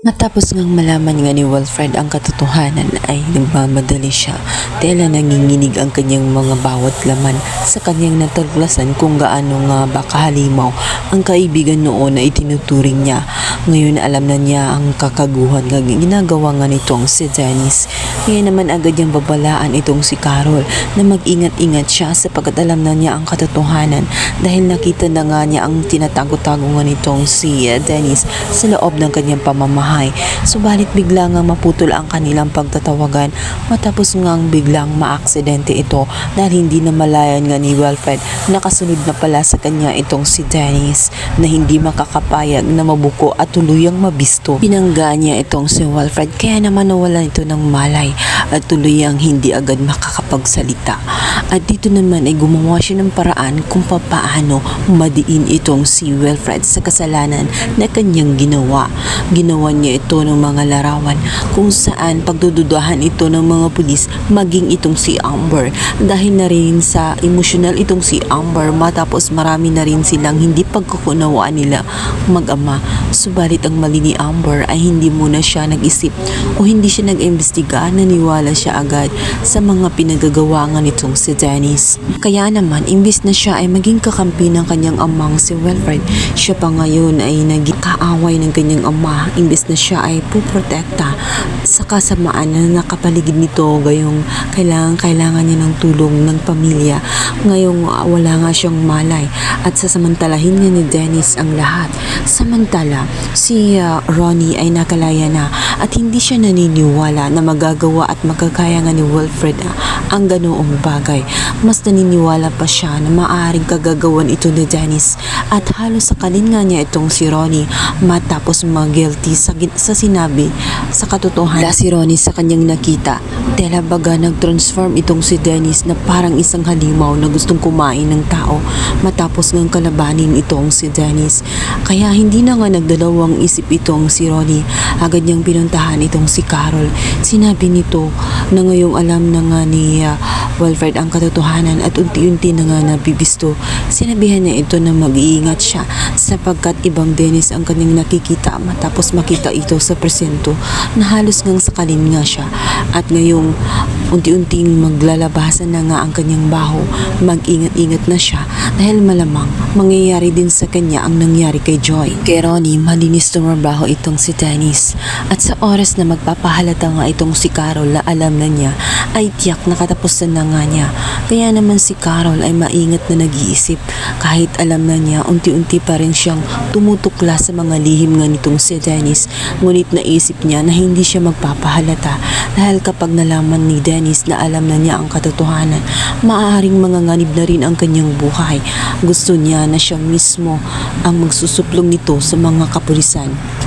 Matapos ngang malaman nga ni Wilfred ang katotohanan ay nagmamadali siya dahil nanginginig ang kanyang mga bawat laman sa kanyang natuklasan kung gaano nga ba kahalimaw ang kaibigan noon na itinuturing niya. Ngayon alam na niya ang kakaguhan nga ginagawa nga nitong si Dennis. Kaya naman agad niyang babalaan itong si Carol na mag-ingat-ingat siya sapagkat alam na niya ang katotohanan dahil nakita na nga niya ang tinatago-tago nga nitong si eh, Dennis sa loob ng kanyang pamamahay. Subalit bigla nga maputol ang kanilang pagtatawagan matapos ngang biglang maaksidente ito dahil hindi na malayan nga ni Wilfred nakasunod na pala sa kanya itong si Dennis na hindi makakapayag na mabuko at tuluyang mabisto. Pinangga niya itong si Wilfred kaya naman nawala ito ng malay at tuluyang hindi agad makakapagsalita. At dito naman ay gumawa siya ng paraan kung papaano madiin itong si Wilfred sa kasalanan na kanyang ginawa. Ginawa niya ito ng mga larawan kung saan pagdududahan ito ng mga pulis maging itong si Amber dahil na rin sa emosyonal itong si Amber matapos marami na rin silang hindi pagkukunawaan nila mag-ama. Subalit ang mali ni Amber ay hindi muna siya nag-isip o hindi siya nag-imbestiga naniwala siya agad sa mga pinagagawa nga nitong si Dennis. Kaya naman, imbis na siya ay maging kakampi ng kanyang amang si Wilfred, siya pa ngayon ay naging kaaway ng kanyang ama. Imbis na siya ay puprotekta sa kasamaan na nakapaligid nito gayong kailangan kailangan niya ng tulong ng pamilya. Ngayong uh, wala nga siyang malay at sasamantalahin niya ni Dennis ang lahat. Samantala si uh, Ronnie ay nakalaya na at hindi siya naniniwala na magagawa at magkakaya nga ni Wilfred uh, ang ganoong bagay. Mas naniniwala pa siya na maaaring kagagawan ito ni Dennis at halos sa nga niya itong si Ronnie matapos mag-guilty sa, sa sinabi sa katotohanan. Si Ronnie sa kanyang nakita tela baga nag-transform itong si Dennis na parang isang halimaw na gustong kumain ng tao matapos ngang kalabanin itong si Dennis. Kaya hindi na nga nagdalawang isip itong si Ronnie. Agad niyang pinuntahan itong si Carol. Sinabi nito na ngayong alam na nga ni uh, ang katotohanan at unti-unti na nga nabibisto. Sinabihan niya ito na mag-iingat siya sapagkat ibang Dennis ang kanyang nakikita matapos makita ito sa presento na halos ngang sakalin nga siya. At ngayong unti-unting maglalabasan na nga ang kanyang baho mag-ingat-ingat na siya dahil malamang mangyayari din sa kanya ang nangyari kay Joy. Kay Ronnie, malinis tumabaho itong si Dennis at sa oras na magpapahalata nga itong si Carol na alam na niya ay tiyak nakatapusan na nga niya. Kaya naman si Carol ay maingat na nag-iisip kahit alam na niya unti-unti pa rin siyang tumutukla sa mga lihim nga nitong si Dennis ngunit naisip niya na hindi siya magpapahalata dahil kapag nalaman ni Dennis na alam na niya ang katotohanan. Maaaring manganganib na rin ang kanyang buhay. Gusto niya na siya mismo ang magsusuplong nito sa mga kapulisan